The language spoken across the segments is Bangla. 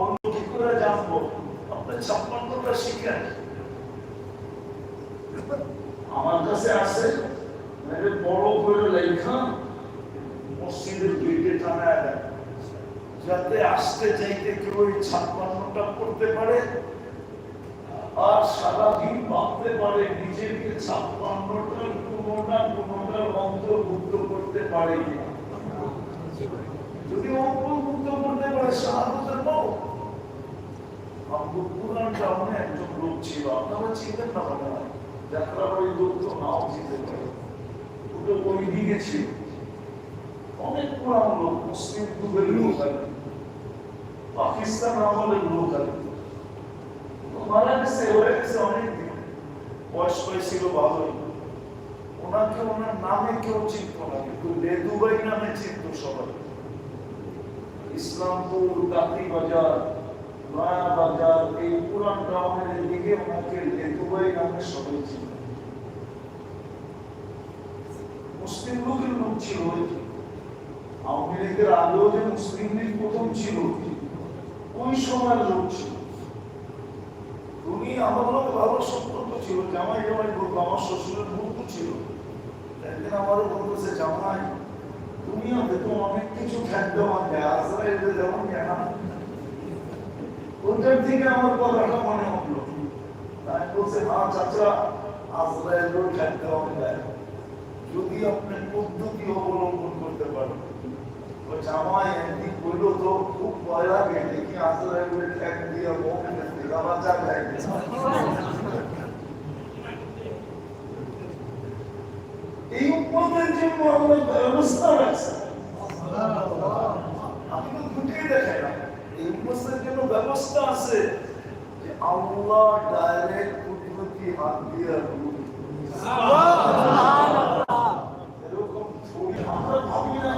অন্য কি করে জানব? আপনি ছাপ্পান্নটা শিখেন। আমার কাছে আছে মানে বড় করে লেখা, মসজিদের গেটে টানায় যাতে আসতে চাইতে কেউ ওই ছাপ্পান্নটা করতে পারে, আর সারাদিন ভাবতে পারে, নিজেকে ছাপ্পান্নটার কোনোটা কোনোটার অন্তর্ভুক্ত করতে পারে যদি অন্তর্ভুক্ত ছিল আপনারা চিনতেন না মনে হয় লোক তো নাও ওই ছিল অনেক লোক মুসলিম লোক আর পাকিস্তান আমলের লোক আর গেছে বয়স হয়েছিল ওনাকে ওনার নামে কেউ চিনত না। কিন্তু লেদুবাই নামে চিনত সবাই। ইসলামপুর কাতি বাজার নয়া বাজার এই পুরান টাউনের দিকে ওনাকে লেদুবাই নামে সবাই চিনত মুসলিম লোকের লোক ছিল আওয়ামী লীগের আগেও যে মুসলিম লীগ প্রথম ছিল, ওই সময়ের লোক ছিল। উনি আমার লোক, ভালো সম্পর্ক ছিল, জামাই জামাই বলতো, আমার শ্বশুরের বন্ধু ছিল। একদিন আমারও বলতেছে জামাই, দুনিয়াতে তো অনেক কিছু খাদ্য মানে আজরাইলে যেমন কেনা ওটার থেকে আমার কথাটা মনে হলো। তাই বলছে হ্যাঁ চাচা আজরাইলের খাদ্য দেয় যদি আপনি পদ্ধতি অবলম্বন করতে পারেন। তো জামাই একদিন বলল, তো খুব ভয় লাগে, দেখি আজরাইলের ঠ্যাক দিয়ে মোমেনের দিকে আবার যা খাই এই উন্মতের জন্য আমরা ব্যবস্থা রাখছি আমি তো দুটোই দেখাই না এই উন্মতের ব্যবস্থা আছে। যে আল্লাহ ডাইরেক্ট কুদরতি হাত দিয়ে এরকম ছবি আমরা ভাবি না।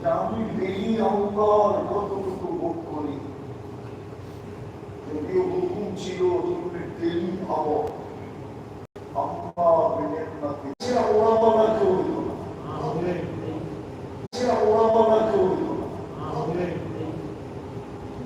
যে আমি ডেলি আল্লাহর কতটুকু ভোগ করি। যদিও হুকুম ছিল তুমি ডেলি ভাবো আম্মা বিনিয়ামতি সে আল্লাহ বাবা কেউ হইল না সে আল্লাহ বাবা কেউ হইল না